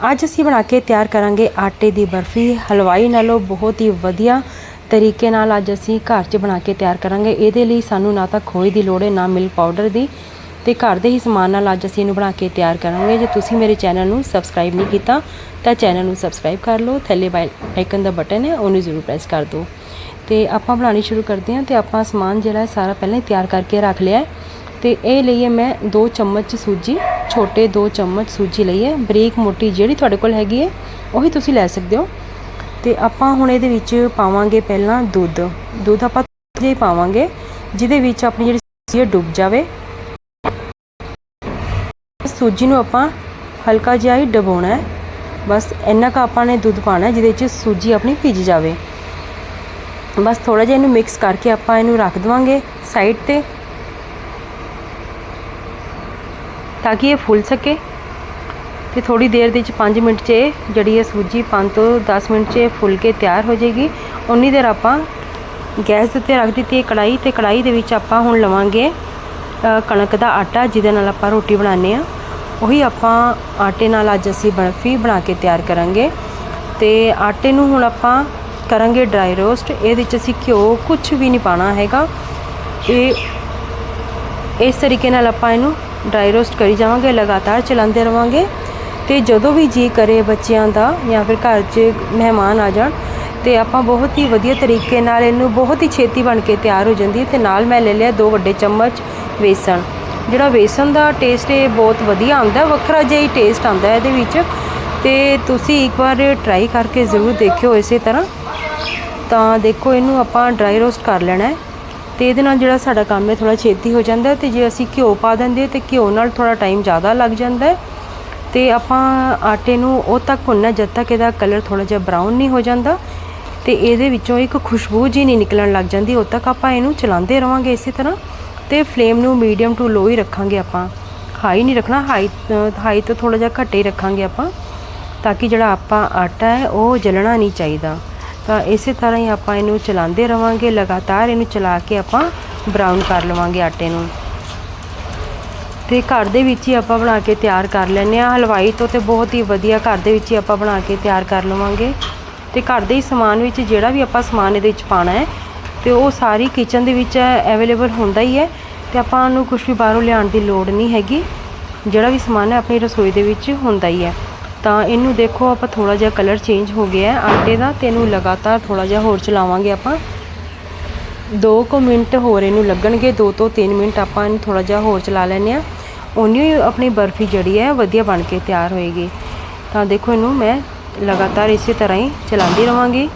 ਅੱਜ ਅਸੀਂ ਬਣਾ ਕੇ ਤਿਆਰ ਕਰਾਂਗੇ ਆਟੇ ਦੀ ਬਰਫੀ। ਹਲਵਾਈ ਨਾਲੋਂ ਬਹੁਤ ਹੀ ਵਧੀਆ ਤਰੀਕੇ ਨਾਲ ਅੱਜ ਅਸੀਂ ਘਰ 'ਚ ਬਣਾ ਕੇ ਤਿਆਰ ਕਰਾਂਗੇ। ਇਹਦੇ ਲਈ ਸਾਨੂੰ ਨਾ ਤਾਂ ਖੋਏ ਦੀ ਲੋੜ ਹੈ, ਨਾ ਮਿਲਕ ਪਾਊਡਰ ਦੀ। ਤੇ ਘਰ ਦੇ ਹੀ ਸਮਾਨ ਨਾਲ ਅੱਜ ਅਸੀਂ ਇਹਨੂੰ ਬਣਾ ਕੇ ਤਿਆਰ ਕਰਾਂਗੇ। ਜੇ ਤੁਸੀਂ ਮੇਰੇ ਚੈਨਲ ਨੂੰ ਸਬਸਕ੍ਰਾਈਬ ਨਹੀਂ ਕੀਤਾ, ਤਾਂ ਚੈਨਲ ਨੂੰ ਸਬਸਕ੍ਰਾਈਬ ਕਰ ਲਓ। ਥੱਲੇ ਬਾਈ ਆਈਕਨ ਦਾ ਬਟਨ ਹੈ, ਉਹਨੂੰ ਜ਼ਰੂਰ ਪ੍ਰੈਸ ਕਰ ਦਿਓ। ਤੇ ਆਪਾਂ ਬਣਾਉਣੀ ਸ਼ੁਰੂ ਕਰਦੇ ਹਾਂ ਤੇ ਆਪਾਂ ਸਮਾਨ ਜਿਹੜਾ ਹੈ, ਸਾਰਾ ਪਹਿਲਾਂ ਹੀ ਤਿਆਰ ਕਰਕੇ ਰੱਖ ਲਿਆ ਹੈ। ਤੇ ਇਹ ਲਈ ਮੈਂ 2 ਚਮਚ ਸੂਜੀ ਛੋਟੇ 2 ਚਮਚ ਸੂਜੀ ਲਈ ਹੈ। ਬਰੀਕ ਮੋਟੀ ਜਿਹੜੀ ਤੁਹਾਡੇ ਕੋਲ ਹੈਗੀ ਹੈ, ਉਹੀ ਤੁਸੀਂ ਲੈ ਸਕਦੇ ਹੋ। ਤੇ ਆਪਾਂ ਹੁਣ ਇਹਦੇ ਵਿੱਚ ਪਾਵਾਂਗੇ ਪਹਿਲਾਂ ਦੁੱਧ। ਦੁੱਧ ਆਪਾਂ ਥੋੜ੍ਹਾ ਜਿਹਾ ਹੀ ਪਾਵਾਂਗੇ, ਜਿਹਦੇ ਵਿੱਚ ਆਪਣੀ ਜਿਹੜੀ ਸੂਜੀ ਹੈ ਡੁੱਬ ਜਾਵੇ। ਸੂਜੀ ਨੂੰ ਆਪਾਂ ਹਲਕਾ ਜਿਹਾ ਹੀ ਡਬੋਣਾ ਹੈ। ਬਸ ਇੰਨਾ ਕੁ ਆਪਾਂ ਨੇ ਦੁੱਧ ਪਾਣਾ ਜਿਹਦੇ ਵਿੱਚ ਸੂਜੀ ਆਪਣੀ ਭਿੱਜ ਜਾਵੇ। ਬਸ ਥੋੜਾ ਜਿਹਾ ਇਹਨੂੰ ਮਿਕਸ ਕਰਕੇ ਆਪਾਂ ਇਹਨੂੰ ਰੱਖ ਦਵਾਂਗੇ ਸਾਈਡ ਤੇ। ਤਾਂ ਕਿ ਇਹ ਫੁੱਲ ਸਕੇ। ਤੇ ਥੋੜੀ ਦੇਰ ਦੇ ਵਿੱਚ 5 ਮਿੰਟ 'ਚ ਜਿਹੜੀ ਇਹ ਸੂਜੀ 5 ਤੋਂ 10 ਮਿੰਟ 'ਚ ਫੁੱਲ ਕੇ ਤਿਆਰ ਹੋ ਜਾਏਗੀ। ਉਨੀ ਦੇਰ ਆਪਾਂ ਗੈਸ ਦੇ ਉੱਤੇ ਰੱਖ ਦਿੱਤੀ ਹੈ ਕੜਾਈ ਤੇ ਕੜਾਈ ਦੇ ਵਿੱਚ ਆਪਾਂ ਹੁਣ ਲਵਾਂਗੇ ਕਣਕ ਦਾ ਆਟਾ, ਜਿਹਦੇ ਨਾਲ ਆਪਾਂ ਰੋਟੀ ਬਣਾਉਂਦੇ ਆ ਉਹੀ ਆਪਾਂ ਆਟੇ ਨਾਲ ਅੱਜ ਅਸੀਂ ਬਰਫੀ ਬਣਾ ਕੇ ਤਿਆਰ ਕਰਾਂਗੇ। ਤੇ ਆਟੇ ਨੂੰ ਹੁਣ ਆਪਾਂ ਕਰਾਂਗੇ ਡਰਾਈ ਰੋਸਟ। ਇਹਦੇ ਵਿੱਚ ਅਸੀਂ ਘਿਓ ਕੁਝ ਵੀ ਨਹੀਂ ਪਾਣਾ ਹੈਗਾ। ਤੇ ਇਸ ਤਰੀਕੇ ਨਾਲ ਆਪਾਂ ਇਹਨੂੰ ਡਰਾਈ ਰੋਸਟ ਕਰੀ ਜਾਵਾਂਗੇ, ਲਗਾਤਾਰ ਚਲਾਉਂਦੇ ਰਵਾਂਗੇ ਤੇ ਜਦੋਂ ਵੀ ਜੀ ਕਰੇ ਬੱਚਿਆਂ ਦਾ ਜਾਂ ਫਿਰ ਘਰ 'ਚ ਮਹਿਮਾਨ ਆ ਜਾਣ ਤੇ ਆਪਾਂ ਬਹੁਤ ਹੀ ਵਧੀਆ ਤਰੀਕੇ ਨਾਲ ਇਹਨੂੰ ਬਹੁਤ ਹੀ ਛੇਤੀ ਬਣ ਕੇ ਤਿਆਰ ਹੋ ਜਾਂਦੀ ਹੈ ਤੇ ਨਾਲ ਮੈਂ ਲੈ ਲਿਆ ਦੋ ਵੱਡੇ ਚਮਚ ਵੇਸਣ। ਜਿਹੜਾ ਵੇਸਣ ਦਾ ਟੇਸਟ ਇਹ ਬਹੁਤ ਵਧੀਆ ਆਉਂਦਾ, ਵੱਖਰਾ ਜਿਹਾ ਹੀ ਟੇਸਟ ਆਉਂਦਾ ਇਹਦੇ ਵਿੱਚ ਤੇ ਤੁਸੀਂ ਇੱਕ ਵਾਰ ਟਰਾਈ ਕਰਕੇ ਜ਼ਰੂਰ ਦੇਖਿਓ ਇਸੇ ਤਰ੍ਹਾਂ। ਤਾਂ ਦੇਖੋ ਇਹਨੂੰ ਆਪਾਂ ਡਰਾਈ ਰੋਸਟ ਕਰ ਲੈਣਾ ਹੈ। ਤੇ ਇਹਦੇ ਨਾਲ ਜਿਹੜਾ ਸਾਡਾ ਕੰਮ ਹੈ ਥੋੜਾ ਛੇਤੀ ਹੋ ਜਾਂਦਾ ਹੈ ਤੇ ਜੇ ਅਸੀਂ ਘਿਓ ਪਾ ਦਿੰਦੇ ਤੇ ਘਿਓ ਨਾਲ ਥੋੜਾ ਟਾਈਮ ਜ਼ਿਆਦਾ ਲੱਗ ਜਾਂਦਾ ਹੈ ਤੇ ਆਪਾਂ ਆਟੇ ਨੂੰ ਉਹ ਤੱਕ ਭੁੰਨਣਾ ਜਦ ਤੱਕ ਇਹਦਾ ਕਲਰ ਥੋੜਾ ਜਿਹਾ ਬਰਾਊਨ ਨਹੀਂ ਹੋ ਜਾਂਦਾ ਤੇ ਇਹਦੇ ਵਿੱਚੋਂ ਇੱਕ ਖੁਸ਼ਬੂ ਜੀ ਨਹੀਂ ਨਿਕਲਣ ਲੱਗ ਜਾਂਦੀ ਉਦ ਤੱਕ ਆਪਾਂ ਇਹਨੂੰ ਚਲਾਉਂਦੇ ਰਵਾਂਗੇ ਇਸੇ ਤਰ੍ਹਾਂ ਤੇ ਫਲੇਮ ਨੂੰ ਮੀਡੀਅਮ ਟੂ ਲੋ ਹੀ ਰੱਖਾਂਗੇ ਆਪਾਂ। ਹਾਈ ਨਹੀਂ ਰੱਖਣਾ ਹਾਈ ਹਾਈ ਤੋਂ ਥੋੜਾ ਜਿਹਾ ਘੱਟ ਹੀ ਰੱਖਾਂਗੇ ਆਪਾਂ ਤਾਂ ਕਿ ਜਿਹੜਾ ਆਪਾਂ ਆਟਾ ਹੈ, ਉਹ ਜਲਣਾ ਨਹੀਂ ਚਾਹੀਦਾ। ਤਾਂ ਇਸੇ ਤਰ੍ਹਾਂ ਹੀ ਆਪਾਂ ਇਹਨੂੰ ਚਲਾਉਂਦੇ ਰਵਾਂਗੇ, ਲਗਾਤਾਰ ਇਹਨੂੰ ਚਲਾ ਕੇ ਆਪਾਂ ਬਰਾਊਨ ਕਰ ਲਵਾਂਗੇ ਆਟੇ ਨੂੰ। ਤੇ ਘਰ ਦੇ ਵਿੱਚ ਹੀ ਆਪਾਂ ਬਣਾ ਕੇ ਤਿਆਰ ਕਰ ਲੈਂਦੇ ਆ ਹਲਵਾਈ ਤੋਂ ਤੇ ਬਹੁਤ ਹੀ ਵਧੀਆ ਘਰ ਦੇ ਵਿੱਚ ਹੀ ਆਪਾਂ ਬਣਾ ਕੇ ਤਿਆਰ ਕਰ ਲਵਾਂਗੇ। ਤੇ ਘਰ ਦੇ ਹੀ ਸਮਾਨ ਵਿੱਚ ਜਿਹੜਾ ਵੀ ਆਪਾਂ ਸਮਾਨ ਇਹਦੇ ਵਿੱਚ ਪਾਣਾ ਹੈ, ਤੇ ਉਹ ਸਾਰੀ ਕਿਚਨ ਦੇ ਵਿੱਚ ਅਵੇਲੇਬਲ ਹੁੰਦਾ ਹੀ ਹੈ। ਤੇ ਆਪਾਂ ਨੂੰ ਕੁਝ ਵੀ ਬਾਹਰੋਂ ਲਿਆਉਣ ਦੀ ਲੋੜ ਨਹੀਂ ਹੈਗੀ। ਜਿਹੜਾ ਵੀ ਸਮਾਨ ਹੈ ਆਪਣੀ ਰਸੋਈ ਦੇ ਵਿੱਚ ਹੁੰਦਾ ਹੀ ਹੈ। ਤਾਂ ਇਹਨੂੰ ਦੇਖੋ, ਆਪਾਂ ਥੋੜਾ ਜਿਹਾ ਕਲਰ ਚੇਂਜ ਹੋ ਗਿਆ ਆਟੇ ਦਾ ਤੇ ਇਹਨੂੰ ਲਗਾਤਾਰ ਥੋੜਾ ਜਿਹਾ ਹੋਰ ਚਲਾਵਾਂਗੇ ਆਪਾਂ। 2 ਕੁ ਮਿੰਟ ਹੋਰ ਇਹਨੂੰ ਲੱਗਣਗੇ 2 ਤੋਂ 3 ਮਿੰਟ ਆਪਾਂ ਇਹਨੂੰ ਥੋੜਾ ਜਿਹਾ ਹੋਰ ਚਲਾ ਲੈਂਦੇ ਆ ਉਨੀ ਆਪਣੀ ਬਰਫੀ ਜਿਹੜੀ ਹੈ ਵਧੀਆ ਬਣ ਕੇ ਤਿਆਰ ਹੋਏਗੀ। ਤਾਂ ਦੇਖੋ ਇਹਨੂੰ ਮੈਂ ਲਗਾਤਾਰ ਇਸੇ ਤਰ੍ਹਾਂ ਹੀ ਚਲਾਉਂਦੀ ਰਵਾਂਗੀ।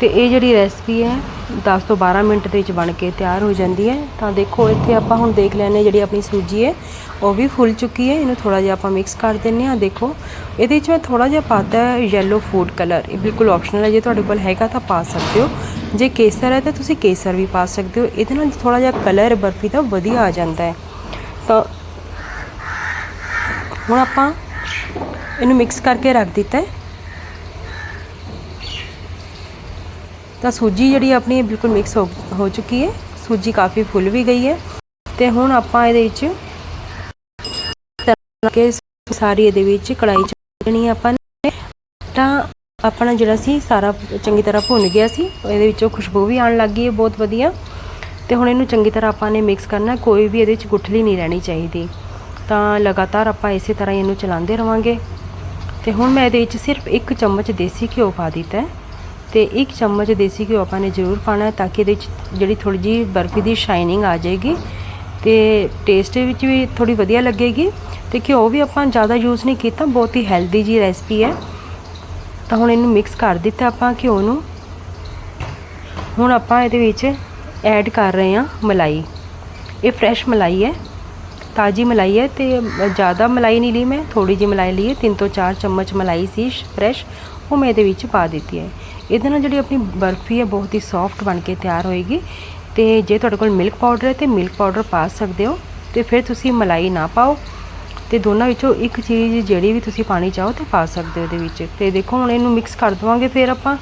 ਤੇ ਇਹ ਜਿਹੜੀ ਰੈਸਪੀ ਹੈ 10 ਤੋਂ 12 ਮਿੰਟ ਦੇ ਵਿੱਚ ਬਣ ਕੇ ਤਿਆਰ ਹੋ ਜਾਂਦੀ ਹੈ। ਤਾਂ ਦੇਖੋ, ਇੱਥੇ ਆਪਾਂ ਹੁਣ ਦੇਖ ਲੈਣੇ ਜਿਹੜੀ ਆਪਣੀ ਸੂਜੀ ਹੈ, ਉਹ ਵੀ ਫੁੱਲ ਚੁੱਕੀ ਹੈ। ਇਹਨੂੰ ਥੋੜਾ ਜਿਹਾ ਆਪਾਂ ਮਿਕਸ ਕਰ ਦਿੰਨੇ ਆ ਦੇਖੋ, ਇਹਦੇ ਵਿੱਚ ਮੈਂ ਥੋੜਾ ਜਿਹਾ ਪਾਤਾ ਹੈ ਯੈਲੋ ਫੂਡ ਕਲਰ ਇਹ ਬਿਲਕੁਲ ਆਪਸ਼ਨਲ ਹੈ। ਜੇ ਤੁਹਾਡੇ ਕੋਲ ਹੈਗਾ ਤਾਂ ਪਾ ਸਕਦੇ ਹੋ। ਜੇ ਕੇਸਰ ਹੈ ਤਾਂ ਤੁਸੀਂ ਕੇਸਰ ਵੀ ਪਾ ਸਕਦੇ ਹੋ। ਇਹਦੇ ਨਾਲ ਥੋੜਾ ਜਿਹਾ ਕਲਰ ਬਰਫੀ ਦਾ ਵਧੀਆ ਆ ਜਾਂਦਾ ਹੈ। ਤਾਂ ਹੁਣ ਆਪਾਂ ਇਹਨੂੰ ਮਿਕਸ ਕਰਕੇ ਰੱਖ ਦਿੱਤਾ ਹੈ। ਤਾਂ ਸੂਜੀ ਜਿਹੜੀ ਆਪਣੀ ਬਿਲਕੁਲ ਮਿਕਸ ਹੋ ਹੋ ਚੁੱਕੀ ਹੈ। ਸੂਜੀ ਕਾਫੀ ਫੁੱਲ ਵੀ ਗਈ ਹੈ ਤੇ ਹੁਣ ਆਪਾਂ ਇਹਦੇ ਵਿੱਚ ਕੇ ਸਾਰੀ ਇਹਦੇ ਵਿੱਚ ਕੜਾਈ ਚ ਆਪਾਂ ਨੇ। ਤਾਂ ਆਪਣਾ ਜਿਹੜਾ ਸੀ ਸਾਰਾ ਚੰਗੀ ਤਰ੍ਹਾਂ ਭੁੰਨ ਗਿਆ ਸੀ। ਇਹਦੇ ਵਿੱਚੋਂ ਖੁਸ਼ਬੂ ਵੀ ਆਉਣ ਲੱਗ ਗਈ ਹੈ ਬਹੁਤ ਵਧੀਆ। ਤੇ ਹੁਣ ਇਹਨੂੰ ਚੰਗੀ ਤਰ੍ਹਾਂ ਆਪਾਂ ਨੇ ਮਿਕਸ ਕਰਨਾ, ਕੋਈ ਵੀ ਇਹਦੇ ਵਿੱਚ ਗੁਠਲੀ ਨਹੀਂ ਰਹਿਣੀ ਚਾਹੀਦੀ। ਤਾਂ ਲਗਾਤਾਰ ਆਪਾਂ ਇਸੇ ਤਰ੍ਹਾਂ ਹੀ ਇਹਨੂੰ ਚਲਾਉਂਦੇ ਰਵਾਂਗੇ। ਤੇ ਹੁਣ ਮੈਂ ਇਹਦੇ ਵਿੱਚ ਸਿਰਫ ਇੱਕ ਚਮਚ ਦੇਸੀ ਘਿਓ ਪਾ ਦਿੱਤਾ ਹੈ। ਤੇ ਇੱਕ ਚਮਚ ਦੇਸੀ ਘਿਓ ਆਪਾਂ ਨੇ ਜ਼ਰੂਰ ਪਾਣਾ ਤਾਂ ਕਿ ਇਹਦੇ ਵਿੱਚ ਜਿਹੜੀ ਥੋੜੀ ਜੀ ਬਰਫੀ ਦੀ ਸ਼ਾਈਨਿੰਗ ਆ ਜਾਏਗੀ ਤੇ ਟੇਸਟ ਵਿੱਚ ਵੀ ਥੋੜੀ ਵਧੀਆ ਲੱਗੇਗੀ ਤੇ ਘਿਓ ਵੀ ਆਪਾਂ ਜ਼ਿਆਦਾ ਯੂਜ਼ ਨਹੀਂ ਕੀਤਾ, ਬਹੁਤ ਹੀ ਹੈਲਦੀ ਜੀ ਰੈਸਪੀ ਹੈ। ਤਾਂ ਹੁਣ ਇਹਨੂੰ ਮਿਕਸ ਕਰ ਦਿੱਤਾ ਆਪਾਂ ਘਿਓ ਨੂੰ। ਹੁਣ ਆਪਾਂ ਇਹਦੇ ਵਿੱਚ ਐਡ ਕਰ ਰਹੇ ਹਾਂ ਮਲਾਈ। ਇਹ ਫਰੈਸ਼ ਮਲਾਈ ਹੈ, ਤਾਜੀ ਮਲਾਈ ਹੈ ਤੇ ਜ਼ਿਆਦਾ ਮਲਾਈ ਨਹੀਂ ਲਈ ਮੈਂ ਥੋੜੀ ਜਿਹੀ ਮਲਾਈ ਲਈ ਹੈ 3 ਤੋਂ 4 ਚਮਚ ਮਲਾਈ ਸੀ ਫਰੈਸ਼ ਉਹ ਮੈਂ ਇਹਦੇ ਵਿੱਚ ਪਾ ਦਿੱਤੀ ਹੈ। ਇਹਦੇ ਨਾਲ ਜਿਹੜੀ ਆਪਣੀ ਬਰਫੀ ਹੈ ਬਹੁਤ ਹੀ ਸੌਫਟ ਬਣ ਕੇ ਤਿਆਰ ਹੋਏਗੀ। ਤੇ ਜੇ ਤੁਹਾਡੇ ਕੋਲ ਮਿਲਕ ਪਾਊਡਰ ਹੈ ਤੇ ਮਿਲਕ ਪਾਊਡਰ ਪਾ ਸਕਦੇ ਹੋ ਤੇ ਫਿਰ ਤੁਸੀਂ ਮਲਾਈ ਨਾ ਪਾਓ। ਤੇ ਦੋਨਾਂ ਵਿੱਚੋਂ ਇੱਕ ਚੀਜ਼ ਜਿਹੜੀ ਵੀ ਤੁਸੀਂ ਪਾਣੀ ਚਾਹੋ ਤੇ ਪਾ ਸਕਦੇ ਹੋ ਇਹਦੇ ਵਿੱਚ। ਤੇ ਦੇਖੋ, ਹੁਣ ਇਹਨੂੰ ਮਿਕਸ ਕਰ ਦਵਾਂਗੇ ਫਿਰ ਆਪਾਂ।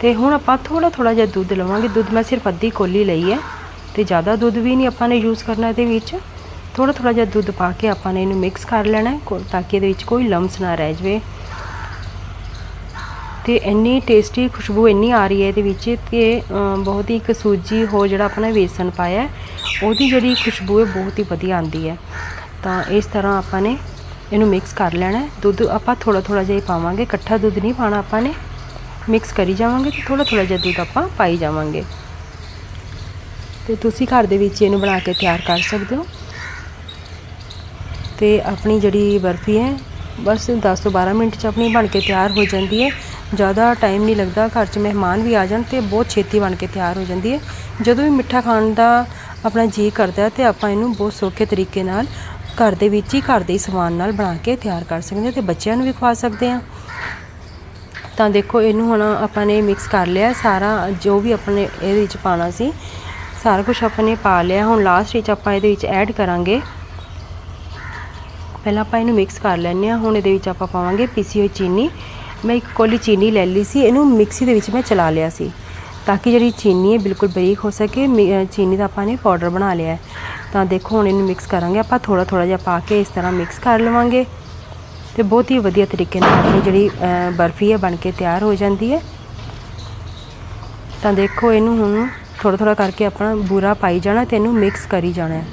ਤੇ ਹੁਣ ਆਪਾਂ ਥੋੜਾ ਥੋੜਾ ਜਿਹਾ ਦੁੱਧ ਲਵਾਂਗੇ। ਦੁੱਧ ਮੈਂ ਸਿਰਫ ਅੱਧੀ ਕੋਲੀ ਲਈ ਹੈ ਤੇ ਜ਼ਿਆਦਾ ਦੁੱਧ ਵੀ ਨਹੀਂ ਆਪਾਂ ਨੇ ਯੂਜ਼ ਕਰਨਾ ਇਹਦੇ ਵਿੱਚ। ਥੋੜਾ ਥੋੜਾ ਜਿਹਾ ਦੁੱਧ ਪਾ ਕੇ ਆਪਾਂ ਨੇ ਇਹਨੂੰ ਮਿਕਸ ਕਰ ਲੈਣਾ ਹੈ ਕੋ- ਤਾਂ ਕਿ ਇਹਦੇ ਵਿੱਚ ਕੋਈ ਲੰਮਸ ਨਾ ਰਹਿ ਜਾਵੇ। ਤੇ ਇੰਨੀ ਟੇਸਟੀ ਖੁਸ਼ਬੂ ਇੰਨੀ ਆ ਰਹੀ ਹੈ ਇਹਦੇ ਵਿੱਚ ਕਿ ਬਹੁਤ ਹੀ ਇੱਕ ਸੂਜੀ ਹੋ ਜਿਹੜਾ ਆਪਣਾ ਵੇਸਣ ਪਾਇਆ ਉਹਦੀ ਜਿਹੜੀ ਖੁਸ਼ਬੂ ਹੈ ਬਹੁਤ ਹੀ ਵਧੀਆ ਆਉਂਦੀ ਹੈ। ਤਾਂ ਇਸ ਤਰ੍ਹਾਂ ਆਪਾਂ ਨੇ ਇਹਨੂੰ ਮਿਕਸ ਕਰ ਲੈਣਾ ਦੁੱਧ ਆਪਾਂ ਥੋੜਾ ਥੋੜਾ ਜਿਹਾ ਹੀ ਪਾਵਾਂਗੇ, ਇਕੱਠਾ ਦੁੱਧ ਨਹੀਂ ਪਾਣਾ ਆਪਾਂ ਨੇ। ਮਿਕਸ ਕਰੀ ਜਾਵਾਂਗੇ ਤੇ ਥੋੜਾ ਥੋੜਾ ਜਿਹਾ ਦੁੱਧ ਆਪਾਂ ਪਾਈ ਜਾਵਾਂਗੇ। ਤੇ ਤੁਸੀਂ ਘਰ ਦੇ ਵਿੱਚ ਇਹਨੂੰ ਬਣਾ ਕੇ ਤਿਆਰ ਕਰ ਸਕਦੇ ਹੋ। ਤੇ ਆਪਣੀ ਜਿਹੜੀ ਬਰਫੀ ਹੈ, ਬਸ 10 ਤੋਂ 12 ਮਿੰਟ 'ਚ ਆਪਣੀ ਬਣ ਕੇ ਤਿਆਰ ਹੋ ਜਾਂਦੀ ਹੈ। ਜ਼ਿਆਦਾ ਟਾਈਮ ਨਹੀਂ ਲੱਗਦਾ, ਘਰ 'ਚ ਮਹਿਮਾਨ ਵੀ ਆ ਜਾਣ ਤੇ ਬਹੁਤ ਛੇਤੀ ਬਣ ਕੇ ਤਿਆਰ ਹੋ ਜਾਂਦੀ ਹੈ। ਜਦੋਂ ਵੀ ਮਿੱਠਾ ਖਾਣ ਦਾ ਆਪਣਾ ਜੀ ਕਰਦਾ ਹੈ ਤੇ ਆਪਾਂ ਇਹਨੂੰ ਬਹੁਤ ਸੌਖੇ ਤਰੀਕੇ ਨਾਲ ਘਰ ਦੇ ਵਿੱਚ ਹੀ, ਘਰ ਦੇ ਹੀ ਸਮਾਨ ਨਾਲ ਬਣਾ ਕੇ ਤਿਆਰ ਕਰ ਸਕਦੇ ਹਾਂ ਤੇ ਬੱਚਿਆਂ ਨੂੰ ਵੀ ਖਵਾ ਸਕਦੇ ਹਾਂ। ਤਾਂ ਦੇਖੋ, ਇਹਨੂੰ ਹੁਣ ਆਪਾਂ ਨੇ ਮਿਕਸ ਕਰ ਲਿਆ, ਸਾਰਾ ਜੋ ਵੀ ਆਪਾਂ ਨੇ ਇਹਦੇ ਵਿੱਚ ਪਾਣਾ ਸੀ, ਸਾਰਾ ਕੁਝ ਆਪਾਂ ਨੇ ਪਾ ਲਿਆ। ਹੁਣ ਲਾਸਟ ਵਿੱਚ ਆਪਾਂ ਇਹਦੇ ਵਿੱਚ ਐਡ ਕਰਾਂਗੇ। ਪਹਿਲਾਂ ਆਪਾਂ ਇਹਨੂੰ ਮਿਕਸ ਕਰ ਲੈਂਦੇ ਹਾਂ, ਹੁਣ ਇਹਦੇ ਵਿੱਚ ਆਪਾਂ ਪਾਵਾਂਗੇ ਪੀਸੀ ਹੋਈ ਚੀਨੀ। ਮੈਂ ਇੱਕ ਕੋਲੀ ਚੀਨੀ ਲੈ ਲਈ ਸੀ, ਇਹਨੂੰ ਮਿਕਸੀ ਦੇ ਵਿੱਚ ਮੈਂ ਚਲਾ ਲਿਆ ਸੀ, ਤਾਂ ਕਿ ਜਿਹੜੀ ਚੀਨੀ ਹੈ ਬਿਲਕੁਲ ਬਰੀਕ ਹੋ ਸਕੇ। ਮਿ- ਚੀਨੀ ਦਾ ਆਪਾਂ ਨੇ ਪਾਊਡਰ ਬਣਾ ਲਿਆ ਹੈ। ਤਾਂ ਦੇਖੋ, ਹੁਣ ਇਹਨੂੰ ਮਿਕਸ ਕਰਾਂਗੇ ਆਪਾਂ ਥੋੜਾ ਥੋੜਾ ਜਿਹਾ ਪਾ ਕੇ ਇਸ ਤਰ੍ਹਾਂ ਮਿਕਸ ਕਰ ਲਵਾਂਗੇ। ਤੇ ਬਹੁਤ ਹੀ ਵਧੀਆ ਤਰੀਕੇ ਨਾਲ ਆਪਣੀ ਜਿਹੜੀ ਬਰਫੀ ਹੈ ਬਣ ਕੇ ਤਿਆਰ ਹੋ ਜਾਂਦੀ ਹੈ। ਤਾਂ ਦੇਖੋ, ਇਹਨੂੰ ਹੁਣ ਥੋੜਾ ਥੋੜਾ ਕਰਕੇ ਆਪਣਾ ਬੂਰਾ ਪਾਈ ਜਾਣਾ ਤੇ ਇਹਨੂੰ ਮਿਕਸ ਕਰੀ ਜਾਣਾ ਹੈ।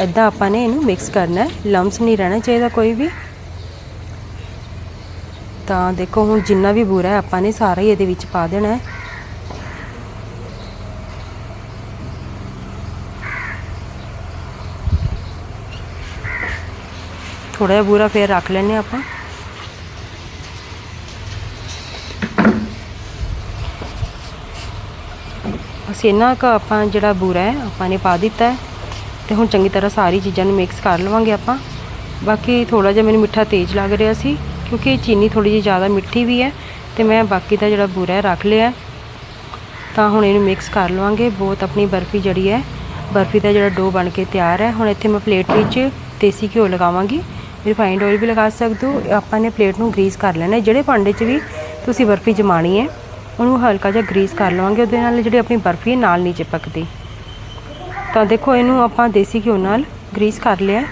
ਇਦਾਂ ਆਪਾਂ ਨੇ ਇਹਨੂੰ ਮਿਕਸ ਕਰਨਾ ਹੈ। ਲੰਮਸ ਨਹੀਂ ਰਹਿਣਾ ਚਾਹੀਦਾ ਕੋਈ ਵੀ। ਤਾਂ ਦੇਖੋ, ਹੁਣ ਜਿੰਨਾ ਵੀ ਬੂਰਾ ਹੈ, ਆਪਾਂ ਨੇ ਸਾਰਾ ਹੀ ਇਹਦੇ ਵਿੱਚ ਪਾ ਦੇਣਾ ਹੈ। ਥੋੜਾ ਜਿਹਾ ਬੂਰਾ ਫੇਰ ਰੱਖ ਲੈਨੇ ਆਪਾਂ। ਅਸੀਂ ਇਹਨਾਂ ਕੁ ਆਪਾਂ ਜਿਹੜਾ ਬੂਰਾ ਹੈ, ਆਪਾਂ ਨੇ ਪਾ ਦਿੱਤਾ ਹੈ। ਤੇ ਹੁਣ ਚੰਗੀ ਤਰ੍ਹਾਂ ਸਾਰੀ ਚੀਜ਼ਾਂ ਨੂੰ ਮਿਕਸ ਕਰ ਲਵਾਂਗੇ ਆਪਾਂ। ਬਾਕੀ ਥੋੜਾ ਜਿਹਾ ਮੈਨੂੰ ਮਿੱਠਾ ਤੇਜ਼ ਲੱਗ ਰਿਹਾ ਸੀ, ਕਿਉਂਕਿ ਚੀਨੀ ਥੋੜੀ ਜਿਹੀ ਜ਼ਿਆਦਾ ਮਿੱਠੀ ਵੀ ਹੈ ਤੇ ਮੈਂ ਬਾਕੀ ਦਾ ਜਿਹੜਾ ਬੂਰਾ ਰੱਖ ਲਿਆ। ਤਾਂ ਹੁਣ ਇਹਨੂੰ ਮਿਕਸ ਕਰ ਲਵਾਂਗੇ, ਬਹੁਤ ਆਪਣੀ ਬਰਫੀ ਜਿਹੜੀ ਹੈ, ਬਰਫੀ ਦਾ ਜਿਹੜਾ ਡੋ ਬਣ ਕੇ ਤਿਆਰ ਹੈ। ਹੁਣ ਇੱਥੇ ਮੈਂ ਪਲੇਟ ਵਿੱਚ ਦੇਸੀ ਘਿਓ ਲਗਾਵਾਂਗੀ। ਰਿਫਾਈਨਡ ਆਇਲ ਵੀ ਲਗਾ ਸਕਦੇ ਹੋ ਆਪਾਂ ਨੇ ਪਲੇਟ ਨੂੰ ਗਰੀਸ ਕਰ ਲੈਣਾ ਹੈ। ਜਿਹੜੇ ਭਾਂਡੇ 'ਚ ਵੀ ਤੁਸੀਂ ਬਰਫੀ ਜਮਾਣੀ ਹੈ, ਉਹਨੂੰ ਹਲਕਾ ਜਿਹਾ ਗਰੀਸ ਕਰ ਲਵਾਂਗੇ, ਉਹਦੇ ਨਾਲ ਜਿਹੜੀ ਆਪਣੀ ਬਰਫੀ ਹੈ, ਨਾਲ ਨਹੀਂ ਚਿਪਕਦੀ। ਤਾਂ ਦੇਖੋ, ਇਹਨੂੰ ਆਪਾਂ ਦੇਸੀ ਘਿਓ ਨਾਲ ਗਰੀਸ ਕਰ ਲਿਆ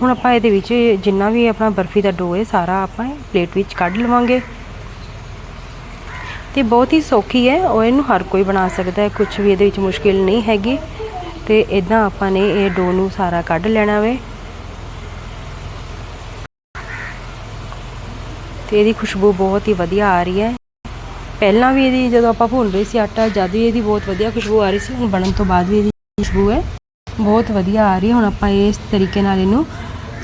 ਹੁਣ ਆਪਾਂ ਇਹਦੇ ਵਿੱਚ ਜਿੰਨਾ ਵੀ ਆਪਣਾ ਬਰਫੀ ਦਾ ਡੋ ਹੈ, ਸਾਰਾ ਆਪਾਂ ਪਲੇਟ ਵਿੱਚ ਕੱਢ ਲਵਾਂਗੇ। ਤੇ ਬਹੁਤ ਹੀ ਸੌਖੀ ਹੈ, ਉਹ ਇਹਨੂੰ ਹਰ ਕੋਈ ਬਣਾ ਸਕਦਾ ਹੈ ਕੁਝ ਵੀ ਇਹਦੇ ਵਿੱਚ ਮੁਸ਼ਕਿਲ ਨਹੀਂ ਹੈਗੀ। ਤੇ ਇਦਾਂ ਆਪਾਂ ਨੇ ਇਹ ਡੋ ਨੂੰ ਸਾਰਾ ਕੱਢ ਲੈਣਾ ਵੇ। ਤੇ ਇਹਦੀ ਖੁਸ਼ਬੂ ਬਹੁਤ ਹੀ ਵਧੀਆ ਆ ਰਹੀ ਹੈ। ਪਹਿਲਾਂ ਵੀ ਇਹਦੀ ਜਦੋਂ ਆਪਾਂ ਭੁੰਨ ਰਹੇ ਸੀ ਆਟਾ, ਜਦ ਵੀ ਇਹਦੀ ਬਹੁਤ ਵਧੀਆ ਖੁਸ਼ਬੂ ਆ ਰਹੀ ਸੀ, ਹੁਣ ਬਣਨ ਤੋਂ ਬਾਅਦ ਵੀ ਇਹਦੀ ਖੁਸ਼ਬੂ ਹੈ। ਬਹੁਤ ਵਧੀਆ ਆ ਰਹੀ ਹੈ। ਹੁਣ ਆਪਾਂ ਇਸ ਤਰੀਕੇ ਨਾਲ ਇਹਨੂੰ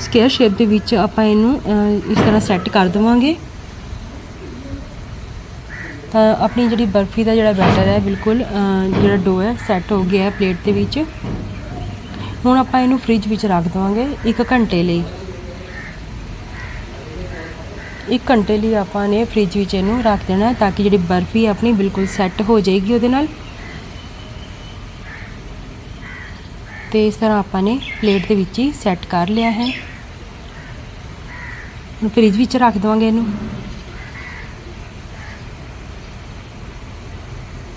ਸਕੇਅਰ ਸ਼ੇਪ ਦੇ ਵਿੱਚ ਆਪਾਂ ਇਹਨੂੰ ਇਸ ਤਰ੍ਹਾਂ ਸੈੱਟ ਕਰ ਦੇਵਾਂਗੇ। ਤਾਂ ਆਪਣੀ ਜਿਹੜੀ ਬਰਫੀ ਦਾ ਜਿਹੜਾ ਬੈਟਰ ਹੈ, ਬਿਲਕੁਲ ਜਿਹੜਾ ਡੋ ਹੈ, ਸੈੱਟ ਹੋ ਗਿਆ ਹੈ ਪਲੇਟ ਦੇ ਵਿੱਚ। ਹੁਣ ਆਪਾਂ ਇਹਨੂੰ ਫ੍ਰਿਜ ਵਿੱਚ ਰੱਖ ਦੇਵਾਂਗੇ 1 ਘੰਟੇ ਲਈ। 1 ਘੰਟੇ ਲਈ ਆਪਾਂ ਨੇ ਫ੍ਰਿਜ ਵਿੱਚ ਇਹਨੂੰ ਰੱਖ ਦੇਣਾ ਤਾਂ ਕਿ ਜਿਹੜੀ ਬਰਫੀ ਹੈ ਆਪਣੀ ਬਿਲਕੁਲ ਸੈੱਟ ਹੋ ਜਾਏਗੀ ਉਹਦੇ ਨਾਲ। ਤੇ ਇਸ ਤਰ੍ਹਾਂ ਆਪਾਂ ਨੇ ਪਲੇਟ ਦੇ ਵਿੱਚ ਹੀ ਸੈੱਟ ਕਰ ਲਿਆ ਹੈ। ਹੁਣ ਫ੍ਰਿਜ ਵਿੱਚ ਰੱਖ ਦਵਾਂਗੇ ਇਹਨੂੰ।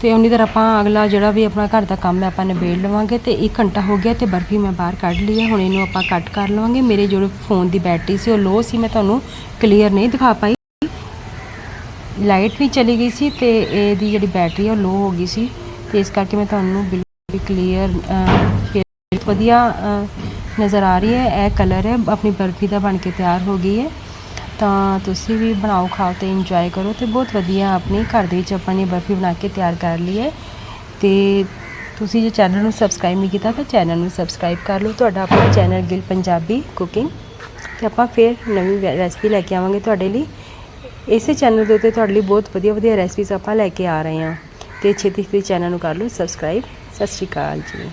ਤੇ ਉਨੀ ਤਰ੍ਹਾਂ ਆਪਾਂ ਅਗਲਾ ਜਿਹੜਾ ਵੀ ਆਪਣਾ ਘਰ ਦਾ ਕੰਮ ਹੈ, ਆਪਾਂ ਨਿਬੇੜ ਲਵਾਂਗੇ ਤੇ 1 ਘੰਟਾ ਹੋ ਗਿਆ ਤੇ ਬਰਫੀ ਮੈਂ ਬਾਹਰ ਕੱਢ ਲਈ ਹੈ। ਹੁਣ ਇਹਨੂੰ ਆਪਾਂ ਕੱਟ ਕਰ ਲਵਾਂਗੇ। ਮੇਰੇ ਜਿਹੜੇ ਫੋਨ ਦੀ ਬੈਟਰੀ ਸੀ ਉਹ ਲੋ ਸੀ, ਮੈਂ ਤੁਹਾਨੂੰ ਕਲੀਅਰ ਨਹੀਂ ਦਿਖਾ ਪਾਈ। ਲਾਈਟ ਵੀ ਚਲੀ ਗਈ ਸੀ ਤੇ ਇਹਦੀ ਜਿਹੜੀ ਬੈਟਰੀ ਹੈ ਉਹ ਲੋ ਹੋ ਗਈ ਸੀ। ਤੇ ਇਸ ਕਰਕੇ ਮੈਂ ਤੁਹਾਨੂੰ ਬਿਲਕੁਲ ਕਲੀਅਰ ਵਧੀਆ ਨਜ਼ਰ ਆ ਰਹੀ ਹੈ, ਇਹ ਕਲਰ ਹੈ, ਆਪਣੀ ਬਰਫੀ ਦਾ ਬਣ ਕੇ ਤਿਆਰ ਹੋ ਗਈ ਹੈ। ਤਾਂ ਤੁਸੀਂ ਵੀ ਬਣਾਓ, ਖਾਓ ਤੇ ਇੰਜੋਏ ਕਰੋ ਤੇ ਬਹੁਤ ਵਧੀਆ ਆਪਣੀ ਘਰ ਦੇ ਵਿੱਚ ਆਪਾਂ ਨੇ ਬਰਫੀ ਬਣਾ ਕੇ ਤਿਆਰ ਕਰ ਲਈ ਹੈ। ਤੇ ਤੁਸੀਂ ਜੇ ਚੈਨਲ ਨੂੰ ਸਬਸਕ੍ਰਾਈਬ ਨਹੀਂ ਕੀਤਾ ਤਾਂ ਚੈਨਲ ਨੂੰ ਸਬਸਕ੍ਰਾਈਬ ਕਰ ਲਓ। ਤੁਹਾਡਾ ਆਪਣਾ ਚੈਨਲ ਗਿਲ ਪੰਜਾਬੀ ਕੁਕਿੰਗ ਤੇ ਆਪਾਂ ਫਿਰ ਨਵੀਂ ਰੈਸਪੀ ਲੈ ਕੇ ਆਵਾਂਗੇ ਤੁਹਾਡੇ ਲਈ। ਇਸੇ ਚੈਨਲ ਦੇ ਉੱਤੇ ਤੁਹਾਡੇ ਲਈ ਬਹੁਤ ਵਧੀਆ ਵਧੀਆ ਰੈਸਪੀਜ਼ ਆਪਾਂ ਲੈ ਕੇ ਆ ਰਹੇ ਹਾਂ। ਤੇ ਛੇਤੀ ਛੇਤੀ ਚੈਨਲ ਨੂੰ ਕਰ ਲਓ ਸਬਸਕ੍ਰਾਈਬ ਸਤਿ ਸ਼੍ਰੀ ਅਕਾਲ ਜੀ।